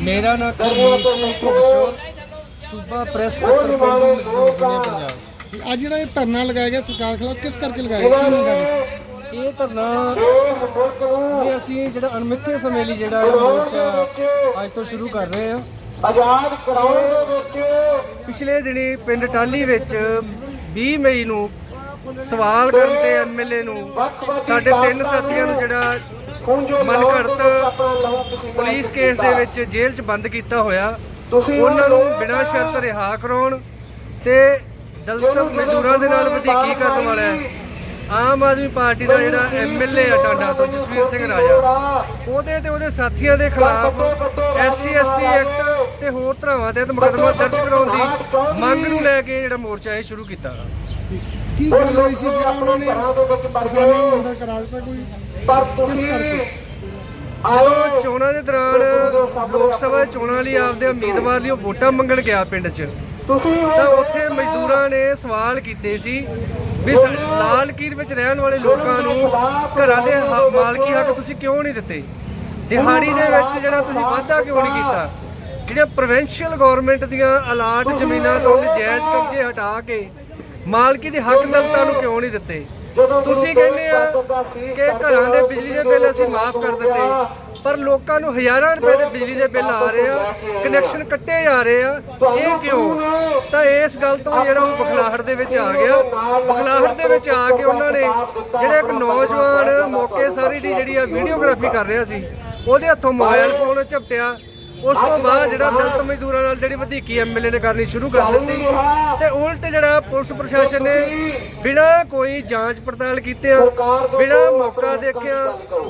ਮੇਰਾ ਨਾਮ ਕਸ਼ਮੀਰ ਸਿੰਘ ਕਿਸ਼ੋਰ ਸੂਬਾ ਪ੍ਰੈਸ ਸਕੱਤਰ ਪਿੰਡੂ ਮਜ਼ਦੂਰ ਯੂਨੀਅਨ ਪੰਜਾਬ। ਅੱਜ ਜਿਹੜਾ ਇਹ ਧਰਨਾ ਲਗਾਇਆ ਗਿਆ ਸਰਕਾਰ ਖਿਲਾਫ ਕਿਸ ਕਰਕੇ ਲਗਾਇਆ ਗਿਆ? ਕੀ ਮੰਗਾਂ ਨੇ ਇਹ ਧਰਨਾ ਇਹ ਅਸੀਂ ਜਿਹੜਾ ਅਣਮਿੱਥੇ ਸਮੇਂ ਲਈ ਜਿਹੜਾ ਇਹ ਮੋਰਚਾ ਅੱਜ ਤੋਂ ਸ਼ੁਰੂ ਕਰ ਰਹੇ ਹਾਂ। ਆਜ਼ਾਦ ਕਰਾਉਣ ਦੇ ਵਿੱਚ ਪਿਛਲੇ ਦਿਨੀ ਪਿੰਡ ਟਾਲੀ ਵਿੱਚ 20 ਮਈ ਨੂੰ ਸਵਾਲ ਕਰਨ ਤੇ ਐਮਐਲਏ ਨੂੰ ਸਾਡੇ ਤਿੰਨ ਸਾਥੀਆਂ ਨੂੰ ਜਿਹੜਾ ਮਨਘੜਤ ਪੁਲਿਸ ਕੇਸ ਦੇ ਵਿੱਚ ਜੇਲ੍ਹ 'ਚ ਬੰਦ ਕੀਤਾ ਹੋਇਆ। ਉਹਨਾਂ ਨੂੰ ਬਿਨਾਂ ਸ਼ਰਤ ਰਿਹਾ ਕਰਾਉਣ ਤੇ ਦਲਿਤ ਮਜ਼ਦੂਰਾਂ ਦੇ ਨਾਲ ਵਧੀਕੀ ਕਰਨ ਵਾਲਾ ਹੈ। ਆਮ ਆਦਮੀ ਪਾਰਟੀ ਦਾ ਜਿਹੜਾ ਐਮਐਲਏ ਆ ਟਾਂਡਾ ਤੋਂ ਜਸਵੀਰ ਸਿੰਘ ਰਾਜਾ। ਉਹਦੇ ਤੇ ਉਹਦੇ ਸਾਥੀਆਂ ਦੇ ਖਿਲਾਫ ਐਸਸੀ ਐਸਟੀ ਐਕਟ ਤੇ ਹੋਰ ਧਰਾਵਾਂ ਤਹਿਤ ਮੁਕੱਦਮਾ ਦਰਜ ਕਰਾਉਣ ਦੀ ਮੰਗ ਨੂੰ ਲੈ ਕੇ ਜਿਹੜਾ ਮੋਰਚਾ ਇਹ ਸ਼ੁਰੂ ਕੀਤਾ। ਕੀ ਗੱਲ ਹੋਈ ਸੀ? ਜਿਹੜਾ ਉਹਨਾਂ ਨੇ ਕਿਸਾਨਾਂ ਨੂੰ ਅੰਦਰ ਕਰਾ ਦਿੱਤਾ ਕੋਈ? ਕਿਸ ਕਰਕੇ? ਜਦੋਂ ਚੋਣਾਂ ਦੇ ਦੌਰਾਨ ਲੋਕ ਸਭਾ ਚੋਣਾਂ ਲਈ ਆਪਦੇ ਉਮੀਦਵਾਰ ਲਈ ਵੋਟਾਂ ਮੰਗਣ ਗਿਆ ਪਿੰਡ 'ਚ। ਤਾਂ ਉੱਥੇ ਮਜ਼ਦੂਰਾਂ ਨੇ ਸਵਾਲ ਕੀਤੇ ਸੀ ਵੀ ਲਾਲ ਕੀਰ ਵਿੱਚ ਰਹਿਣ ਵਾਲੇ ਲੋਕਾਂ ਨੂੰ ਘਰਾਂ ਦੇ ਮਾਲਕੀ ਹੱਕ ਤੁਸੀਂ ਕਿਉਂ ਨਹੀਂ ਦਿੱਤੇ? ਦਿਹਾੜੀ ਦੇ ਵਿੱਚ ਜਿਹੜਾ ਤੁਸੀਂ ਵਾਅਦਾ ਕਿਉਂ ਨਹੀਂ ਕੀਤਾ? ਜਿਹੜੀਆਂ ਪ੍ਰੋਵਿੰਸ਼ੀਅਲ ਗਵਰਨਮੈਂਟ ਦੀਆਂ ਅਲਾਟ ਜ਼ਮੀਨਾਂ ਤੋਂ ਨਜਾਇਜ਼ ਕਬਜ਼ੇ ਹਟਾ ਕੇ ਮਾਲਕੀ ਦੇ ਹੱਕ ਦਲਤਾਂ ਨੂੰ ਕਿਉਂ ਨਹੀਂ ਦਿੱਤੇ? ਤੁਸੀਂ ਕਹਿੰਦੇ ਆ ਕਿ ਘਰਾਂ ਦੇ ਬਿਜਲੀ ਦੇ ਬਿੱਲ ਅਸੀਂ ਮਾਫ ਕਰ ਦਿੱਤੇ। ਪਰ ਲੋਕਾਂ ਨੂੰ ਹਜ਼ਾਰਾਂ ਰੁਪਏ ਦੇ ਬਿਜਲੀ ਦੇ ਬਿੱਲ ਆ ਰਹੇ ਆ ਕਨੈਕਸ਼ਨ ਕੱਟੇ ਜਾ ਰਹੇ ਆ। ਇਹ ਕਿਉਂ? ਤਾਂ ਇਸ ਗੱਲ ਤੋਂ ਜਿਹੜਾ ਉਹ ਬਖਲਾਹਟ ਦੇ ਵਿੱਚ ਆ ਗਿਆ। ਬਖਲਾਹਟ ਦੇ ਵਿੱਚ ਆ ਕੇ ਉਹਨਾਂ ਨੇ ਜਿਹੜੇ ਇੱਕ ਨੌਜਵਾਨ ਮੌਕੇ ਸਾਰੀ ਦੀ ਜਿਹੜੀ ਆ ਵੀਡੀਓਗ੍ਰਾਫੀ ਕਰ ਰਿਹਾ ਸੀ ਉਹਦੇ ਹੱਥੋਂ ਮੋਬਾਈਲ ਫੋਨ ਝਪਟਿਆ। ਉਸ ਤੋਂ ਬਾਅਦ ਜਿਹੜਾ ਦਲਿਤ ਮਜ਼ਦੂਰਾਂ ਨਾਲ ਜਿਹੜੀ ਵਧੀਕੀ ਐਮਐਲਏ ਨੇ ਕਰਨੀ ਸ਼ੁਰੂ ਕਰ ਦਿੱਤੀ ਤੇ ਉਲਟ ਜਿਹੜਾ ਪੁਲਿਸ ਪ੍ਰਸ਼ਾਸਨ ਨੇ ਬਿਨਾਂ ਕੋਈ ਜਾਂਚ ਪੜਤਾਲ ਕੀਤਿਆਂ ਬਿਨਾਂ ਮੌਕਾ ਦੇਖਿਆ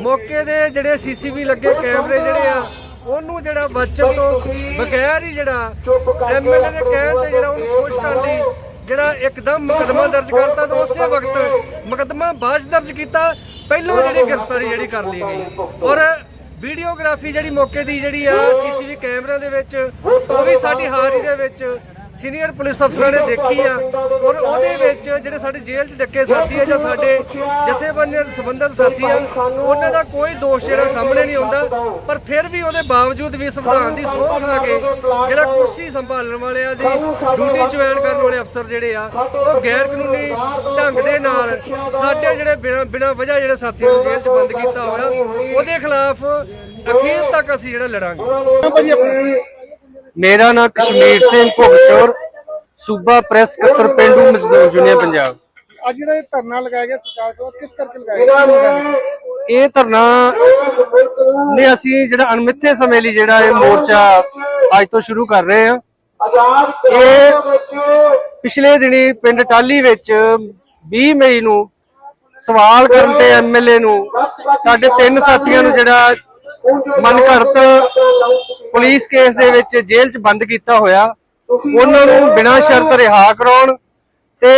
ਮੌਕੇ ਦੇ ਜਿਹੜੇ ਸੀਸੀਵੀ ਲੱਗੇ ਕੈਮਰੇ ਜਿਹੜੇ ਆ ਉਹਨੂੰ ਜਿਹੜਾ ਬਚਣ ਤੋਂ ਬਗੈਰ ਹੀ ਜਿਹੜਾ ਐਮਐਲਏ ਦੇ ਕਹਿਣ ਤੇ ਜਿਹੜਾ ਉਹਨੂੰ ਖੁਸ਼ ਕਰ ਲਈ ਜਿਹੜਾ ਇੱਕਦਮ ਮੁਕਦਮਾ ਦਰਜ ਕਰਤਾ ਤਾਂ ਉਸੇ ਵਕਤ ਮੁਕਦਮਾ ਬਾਅਦ ਦਰਜ ਕੀਤਾ ਪਹਿਲਾਂ ਜਿਹੜੀ ਗ੍ਰਿਫਤਾਰੀ ਜਿਹੜੀ ਕਰ ਲਈ ਗਈ। ਔਰ ਵੀਡੀਓਗ੍ਰਾਫੀ ਜਿਹੜੀ ਮੌਕੇ ਦੀ ਜਿਹੜੀ ਆ ਸੀਸੀਟੀਵੀ ਕੈਮਰਿਆਂ ਦੇ ਵਿੱਚ ਉਹ ਵੀ ਸਾਡੀ ਹਾਜ਼ਰੀ ਦੇ ਵਿੱਚ। ਸੀਨੀਅਰ ਪੁਲਿਸ ਅਫਸਰਾਂ ਨੇ ਦੇਖੀ ਆ ਔਰ ਉਹਦੇ ਵਿੱਚ ਜਿਹੜੇ ਸਾਡੇ ਜੇਲ੍ਹ 'ਚ ਡੱਕੇ ਸਾਥੀ ਆ ਜਾਂ ਸਾਡੇ ਜਥੇਬੰਦੀਆਂ ਨਾਲ ਸਾਥੀ ਆ, ਉਹਨਾਂ ਦਾ ਕੋਈ ਦੋਸ਼ ਜਿਹੜਾ ਸਾਹਮਣੇ ਨਹੀਂ ਆਉਂਦਾ, ਪਰ ਫਿਰ ਵੀ ਉਹਦੇ ਬਾਵਜੂਦ ਵੀ ਸੰਵਿਧਾਨ ਦੀ ਸੋਹ ਖਾ ਕੇ ਜਿਹੜਾ ਕੁਰਸੀ ਸੰਭਾਲਣ ਵਾਲਿਆਂ ਦੀ ਡਿਊਟੀ ਜੁਆਇਨ ਕਰਨ ਵਾਲੇ ਅਫਸਰ ਜਿਹੜੇ ਆ, ਉਹ ਗੈਰ ਕਾਨੂੰਨੀ ਢੰਗ ਦੇ ਨਾਲ ਸਾਡੇ ਜਿਹੜੇ ਬਿਨਾਂ ਬਿਨਾਂ ਵਜ੍ਹਾ ਜਿਹੜੇ ਸਾਥੀਆਂ ਨੂੰ ਜੇਲ੍ਹ 'ਚ ਬੰਦ ਕੀਤਾ ਹੋਇਆ, ਉਹਦੇ ਖਿਲਾਫ ਅਖੀਰ ਤੱਕ ਅਸੀਂ ਜਿਹੜਾ ਲੜਾਂਗੇ। ਮੇਰਾ ਨਾਮ ਕਸ਼ਮੀਰ ਸਿੰਘ ਭੁਗਸ਼ੌਰ ਸੂਬਾ ਪ੍ਰੈਸ ਸਕੱਤਰ ਪਿੰਡੂ ਮਜ਼ਦੂਰ ਯੂਨੀਅਨ ਪੰਜਾਬ। ਅੱਜ ਜਿਹੜਾ ਇਹ ਧਰਨਾ ਲਗਾਇਆ ਗਿਆ ਸਰਕਾਰ ਖਿਲਾਫ ਕਿਸ ਕਰਕੇ ਲਗਾਇਆ ਗਿਆ ਇਹ ਧਰਨਾ ਨੇ ਅਸੀਂ ਜਿਹੜਾ ਅਣਮਿੱਥੇ ਸਮੇਂ ਲਈ ਜਿਹੜਾ ਇਹ ਮੋਰਚਾ ਅੱਜ ਤੋਂ ਸ਼ੁਰੂ ਕਰ ਰਹੇ ਹਾਂ। ਇਹ ਪਿਛਲੇ ਦਿਨੀ ਪਿੰਡ ਟਾਲੀ ਵਿੱਚ 20 ਮਈ ਨੂੰ ਸਵਾਲ ਕਰਨ ਤੇ ਐਮਐਲਏ ਨੂੰ ਸਾਡੇ ਤਿੰਨ ਸਾਥੀਆਂ ਨੂੰ ਜਿਹੜਾ ਮਨਘੜਤ ਪੁਲਿਸ ਕੇਸ ਦੇ ਵਿੱਚ ਜੇਲ੍ਹ 'ਚ ਬੰਦ ਕੀਤਾ ਹੋਇਆ। ਉਹਨਾਂ ਨੂੰ ਬਿਨਾਂ ਸ਼ਰਤ ਰਿਹਾ ਕਰਾਉਣ ਤੇ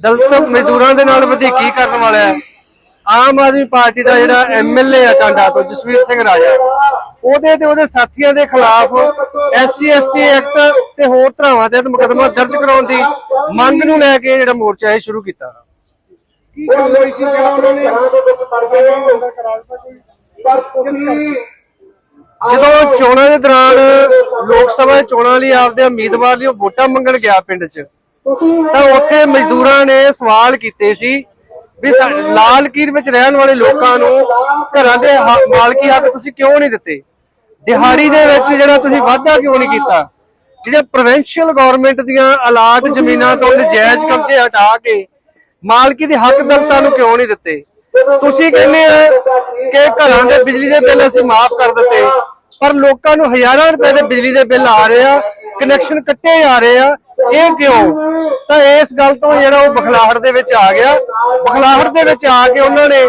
ਦਲਿਤ ਮਜ਼ਦੂਰਾਂ ਦੇ ਨਾਲ ਵਧੀਕੀ ਕਰਨ ਵਾਲਾ ਹੈ। ਆਮ ਆਦਮੀ ਪਾਰਟੀ ਦਾ ਜਿਹੜਾ ਐਮਐਲਏ ਆ ਟਾਂਡਾ ਤੋਂ ਜਸਵੀਰ ਸਿੰਘ ਰਾਜਾ ਉਹਦੇ ਤੇ ਉਹਦੇ ਸਾਥੀਆਂ ਦੇ ਖਿਲਾਫ ਐਸਸੀ ਐਸਟੀ ਐਕਟ ਤੇ ਹੋਰ ਧਰਾਵਾਂ ਤਹਿਤ ਮੁਕੱਦਮਾ ਦਰਜ ਕਰਾਉਣ ਦੀ ਮੰਗ ਨੂੰ ਲੈ ਕੇ ਜਿਹੜਾ ਮੋਰਚਾ ਇਹ ਸ਼ੁਰੂ ਕੀਤਾ। ਕੀ ਗੱਲ ਹੋਈ ਸੀ? ਜਿਹੜਾ ਉਹਨਾਂ ਨੇ ਕਿਸਾਨਾਂ ਨੂੰ ਅੰਦਰ ਕਰਾ ਦਿੱਤਾ ਕੋਈ ਜਦੋਂ ਚੋਣਾਂ ਦੇ ਦੌਰਾਨ ਲੋਕ ਸਭਾ ਚੋਣਾਂ ਲਈ ਆਪਦੇ ਉਮੀਦਵਾਰ ਲਈ ਵੋਟਾਂ ਮੰਗਣ ਗਿਆ ਪਿੰਡ 'ਚ। ਤਾਂ ਉੱਥੇ ਮਜ਼ਦੂਰਾਂ ਨੇ ਸਵਾਲ ਕੀਤੇ ਸੀ ਵੀ ਲਾਲ ਕੀਰ ਵਿੱਚ ਰਹਿਣ ਵਾਲੇ ਲੋਕਾਂ ਨੂੰ ਘਰਾਂ ਦੇ ਮਾਲਕੀ ਹੱਕ ਤੁਸੀਂ ਕਿਉਂ ਨਹੀਂ ਦਿੱਤੇ? ਦਿਹਾੜੀ ਦੇ ਵਿੱਚ ਜਿਹੜਾ ਤੁਸੀਂ ਵਾਅਦਾ ਕਿਉਂ ਨਹੀਂ ਕੀਤਾ? ਜਿਹੜੇ ਪ੍ਰੋਵਿੰਸ਼ੀਅਲ ਗਵਰਨਮੈਂਟ ਦੀਆਂ ਅਲਾਟ ਜ਼ਮੀਨਾਂ ਤੋਂ ਨਜਾਇਜ਼ ਕਬਜ਼ੇ ਹਟਾ ਕੇ ਮਾਲਕੀ ਦੇ ਹੱਕ ਦਲਤਾਂ ਨੂੰ ਕਿਉਂ ਨਹੀਂ ਦਿੱਤੇ? ਤੁਸੀਂ ਕਹਿੰਦੇ ਆ ਕਿ ਘਰਾਂ ਦੇ ਬਿਜਲੀ ਦੇ ਬਿੱਲ ਅਸੀਂ ਮਾਫ ਕਰ ਦਿੱਤੇ, ਪਰ ਲੋਕਾਂ ਨੂੰ ਹਜ਼ਾਰਾਂ ਰੁਪਏ ਦੇ ਬਿਜਲੀ ਦੇ ਬਿੱਲ ਆ ਰਹੇ ਆ ਕਨੈਕਸ਼ਨ ਕੱਟੇ ਜਾ ਰਹੇ ਆ। ਇਹ ਕਿਉਂ? ਤਾਂ ਇਸ ਗੱਲ ਤੋਂ ਜਿਹੜਾ ਉਹ ਬਖਲਾਹਟ ਦੇ ਵਿੱਚ ਆ ਗਿਆ। ਬਖਲਾਹਟ ਦੇ ਵਿੱਚ ਆ ਕੇ ਉਹਨਾਂ ਨੇ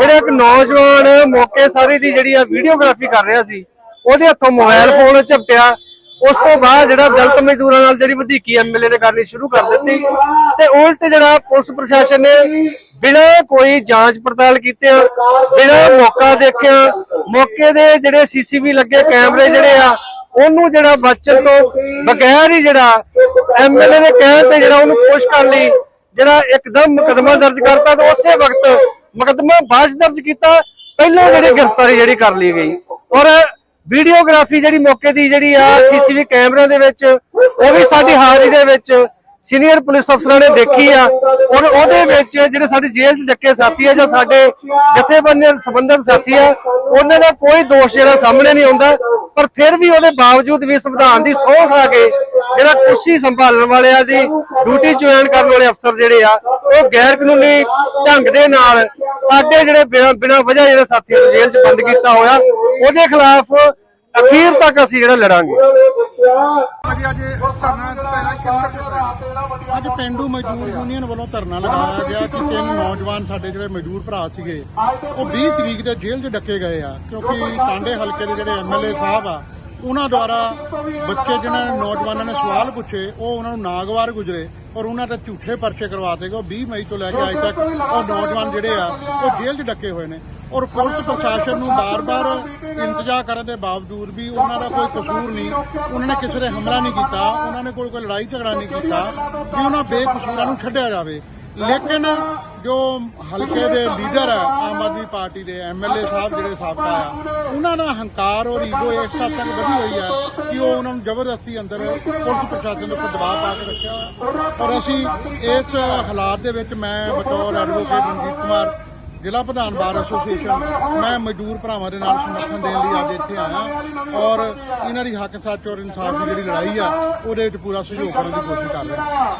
ਜਿਹੜਾ ਇੱਕ ਨੌਜਵਾਨ ਮੌਕੇ ਸਾਰੀ ਦੀ ਜਿਹੜੀ ਆ ਵੀਡੀਓਗ੍ਰਾਫੀ ਕਰ ਰਿਹਾ ਸੀ, ਉਹਦੇ ਹੱਥੋਂ ਮੋਬਾਈਲ ਫੋਨ ਝਪਟਿਆ। ਉਸ ਤੋਂ ਬਾਅਦ ਜਿਹੜਾ ਦਲਿਤ ਮਜ਼ਦੂਰਾਂ ਨਾਲ ਜਿਹੜੀ ਵਧੀਕੀ ਐਮਐਲਏ ਨੇ ਕਰਨੀ ਸ਼ੁਰੂ ਕਰ ਦਿੱਤੀ ਤੇ ਉਲਟ ਜਿਹੜਾ ਪੁਲਿਸ ਪ੍ਰਸ਼ਾਸਨ ਨੇ ਬਿਨਾਂ ਕੋਈ ਜਾਂਚ ਪੜਤਾਲ ਕੀਤਿਆਂ ਬਿਨਾਂ ਮੌਕਾ ਦੇਖਿਆ, ਮੌਕੇ ਦੇ ਜਿਹੜੇ ਸੀਸੀਵੀ ਲੱਗੇ ਕੈਮਰੇ ਜਿਹੜੇ ਆ, ਉਹਨੂੰ ਜਿਹੜਾ ਬਚਣ ਤੋਂ ਬਗੈਰ ਹੀ ਜਿਹੜਾ ਐਮਐਲਏ ਨੇ ਕਹਿਣ ਤੇ ਜਿਹੜਾ ਉਹਨੂੰ ਖੁਸ਼ ਕਰਨ ਲਈ ਜਿਹੜਾ ਇੱਕਦਮ ਮੁਕਦਮਾ ਦਰਜ ਕਰਤਾ ਤੇ ਉਸੇ ਵਕਤ ਮੁਕਦਮਾ ਬਾਅਦ ਦਰਜ ਕੀਤਾ, ਪਹਿਲਾਂ ਜਿਹੜੀ ਗ੍ਰਿਫਤਾਰੀ ਜਿਹੜੀ ਕਰ ਲਈ ਗਈ। ਔਰ ਵੀਡੀਓਗ੍ਰਾਫੀ ਜਿਹੜੀ ਮੌਕੇ ਦੀ ਜਿਹੜੀ ਆ ਸੀਸੀਟੀਵੀ ਕੈਮਰਿਆਂ ਦੇ ਵਿੱਚ, ਉਹ ਵੀ ਸਾਡੀ ਹਾਜ਼ਰੀ ਦੇ ਵਿੱਚ ਸੀਨੀਅਰ ਪੁਲਿਸ ਅਫਸਰਾਂ ਨੇ ਦੇਖੀ ਆ। ਔਰ ਉਹਦੇ ਵਿੱਚ ਜਿਹੜੇ ਸਾਡੇ ਜੇਲ੍ਹ 'ਚ ਡੱਕੇ ਸਾਥੀ ਆ ਜਾਂ ਸਾਡੇ ਜਥੇਬੰਦੀਆਂ ਸੰਬੰਧਿਤ ਸਾਥੀ ਆ, ਉਹਨਾਂ ਦਾ ਕੋਈ ਦੋਸ਼ ਜਿਹੜਾ ਸਾਹਮਣੇ ਨਹੀਂ ਆਉਂਦਾ। ਪਰ ਫਿਰ ਵੀ ਉਹਦੇ ਬਾਵਜੂਦ ਵੀ ਸੰਵਿਧਾਨ ਦੀ ਸੋਹ ਖਾ ਕੇ ਜਿਹੜਾ ਕੁਰਸੀ ਸੰਭਾਲਣ ਵਾਲਿਆਂ ਦੀ ਡਿਊਟੀ ਜੁਆਇਨ ਕਰਨ ਵਾਲੇ ਅਫਸਰ ਜਿਹੜੇ ਆ, ਉਹ ਗੈਰ ਕਾਨੂੰਨੀ ਢੰਗ ਦੇ ਨਾਲ ਸਾਡੇ ਜਿਹੜੇ ਬਿਨਾਂ ਬਿਨਾਂ ਵਜ੍ਹਾ ਜਿਹੜੇ ਸਾਥੀਆਂ ਨੂੰ ਜੇਲ੍ਹ 'ਚ ਬੰਦ ਕੀਤਾ ਹੋਇਆ ਉਹਦੇ ਖਿਲਾਫ ਅਖੀਰ ਤੱਕ ਅਸੀਂ ਜਿਹੜਾ ਲੜਾਂਗੇ। ਅੱਜ ਪਿੰਡੂ ਮਜ਼ਦੂਰ ਯੂਨੀਅਨ ਵੱਲੋਂ ਧਰਨਾ ਲਗਾਇਆ ਗਿਆ ਕਿ ਤਿੰਨ ਨੌਜਵਾਨ ਸਾਡੇ ਜਿਹੜੇ ਮਜ਼ਦੂਰ ਭਰਾ ਸੀਗੇ ਉਹ 20 ਤਰੀਕ ਦੇ ਜੇਲ੍ਹ 'ਚ ਡੱਕੇ ਗਏ ਆ ਕਿਉਂਕਿ ਟਾਂਡੇ ਹਲਕੇ ਦੇ ਜਿਹੜੇ ਐਮਐਲਏ ਸਾਹਿਬ ਆ ਉਹਨਾਂ ਦੁਆਰਾ ਬੱਚੇ ਜਿਹਨਾਂ ਨੇ ਨੌਜਵਾਨਾਂ ਨੇ ਸਵਾਲ ਪੁੱਛੇ, ਉਹ ਉਹਨਾਂ ਨੂੰ ਨਾਗਵਾਰ ਗੁਜਰੇ ਔਰ ਉਹਨਾਂ ਤੇ ਝੂਠੇ ਪਰਚੇ ਕਰਵਾਤੇ ਗਏ। ਉਹ 20 ਮਈ ਤੋਂ ਲੈ ਕੇ ਅੱਜ ਤੱਕ ਉਹ ਨੌਜਵਾਨ ਜਿਹੜੇ ਆ, ਉਹ ਜੇਲ੍ਹ 'ਚ ਡੱਕੇ ਹੋਏ ਨੇ ਔਰ ਪੁਲਿਸ ਪ੍ਰਸ਼ਾਸਨ ਨੂੰ ਬਾਰ-ਬਾਰ ਇੰਤਜ਼ਾਰ ਕਰਨ ਦੇ ਬਾਵਜੂਦ ਵੀ ਉਹਨਾਂ ਦਾ ਕੋਈ ਕਸੂਰ ਨਹੀਂ। ਉਹਨਾਂ ਨੇ ਕਿਸੇ ਤੇ ਹਮਲਾ ਨਹੀਂ ਕੀਤਾ, ਉਹਨਾਂ ਨੇ ਕੋਈ ਕੋਈ ਲੜਾਈ ਝਗੜਾ ਨਹੀਂ ਕੀਤਾ ਕਿ ਉਹਨਾਂ ਬੇਕਸੂਰਾਂ ਨੂੰ ਛੱਡਿਆ ਜਾਵੇ। ਲੇਕਿਨ ਜੋ ਹਲਕੇ ਦੇ ਲੀਡਰ ਹੈ ਆਮ ਆਦਮੀ ਪਾਰਟੀ ਦੇ ਐਮਐਲਏ ਸਾਹਿਬ ਜਿਹੜੇ ਸਾਬਕਾ ਆ, ਉਹਨਾਂ ਦਾ ਹੰਕਾਰ ਔਰ ਈਗੋ ਇਸ ਹੱਦ ਤੱਕ ਵਧੀ ਹੋਈ ਹੈ ਕਿ ਉਹ ਉਹਨਾਂ ਨੂੰ ਜ਼ਬਰਦਸਤੀ ਅੰਦਰ ਪੁਲਿਸ ਪ੍ਰਸ਼ਾਸਨ ਦੇ ਉੱਪਰ ਦਬਾਅ ਪਾ ਕੇ ਰੱਖਿਆ ਹੋਇਆ। ਔਰ ਅਸੀਂ ਇਸ ਹਾਲਾਤ ਦੇ ਵਿੱਚ ਮੈਂ ਬਤੌਰ ਐਡਵੋਕੇਟ ਰਣਜੀਤ ਕੁਮਾਰ, ਜ਼ਿਲ੍ਹਾ ਪ੍ਰਧਾਨ ਬਾਰ ਐਸੋਸੀਏਸ਼ਨ ਮੈਂ ਮਜ਼ਦੂਰ ਭਰਾਵਾਂ ਦੇ ਨਾਲ ਸਮਰਥਨ ਦੇਣ ਲਈ ਅੱਜ ਇੱਥੇ ਆਇਆ ਔਰ ਇਹਨਾਂ ਦੀ ਹੱਕ ਸੱਚ ਔਰ ਇਨਸਾਫ ਦੀ ਜਿਹੜੀ ਲੜਾਈ ਆ, ਉਹਦੇ ਵਿੱਚ ਪੂਰਾ ਸਹਿਯੋਗ ਕਰਨ ਦੀ ਕੋਸ਼ਿਸ਼ ਕਰ ਰਿਹਾ